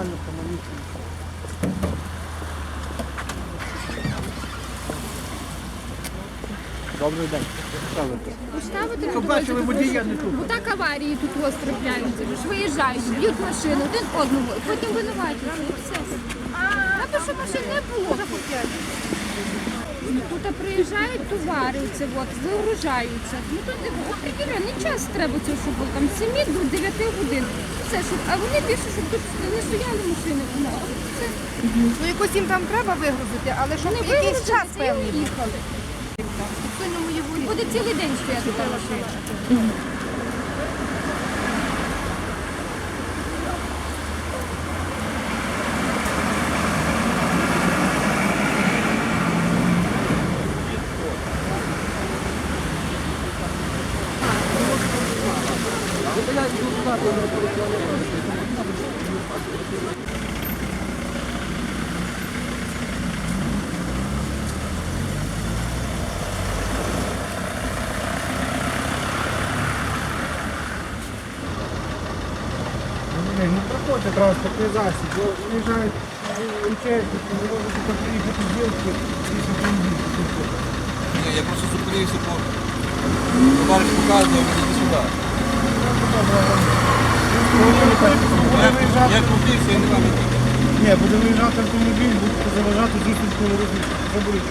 максимально поманітельно. Добрий день. Поставити Побачили водія тут. Бо так аварії тут ось трапляються. Виїжджають, б'ють машину, один одного, потім винуваті. Все все. Треба, щоб машин не було. Ну, Тут приїжджають товари, це от, вигружаються. Ну тут определений час треба цього, щоб було там 7 до 9 годин. Все, щоб, а вони більше, щоб тут не стояли машини. у нас. Ну якось їм там треба вигрузити, але щоб Вони якийсь час певний. уїхали. В Буде цілий день стояти та машина. Не, не проходить транспортний засіб, бо виїжджають МЧСники, не можуть приїхати з Єльки, і автомобіль. Ні, я просто зупинився, бо товариш показував мені сюди. Ні, буде виїжджати автомобіль, буде заважати зустрічному руху. Забудуть.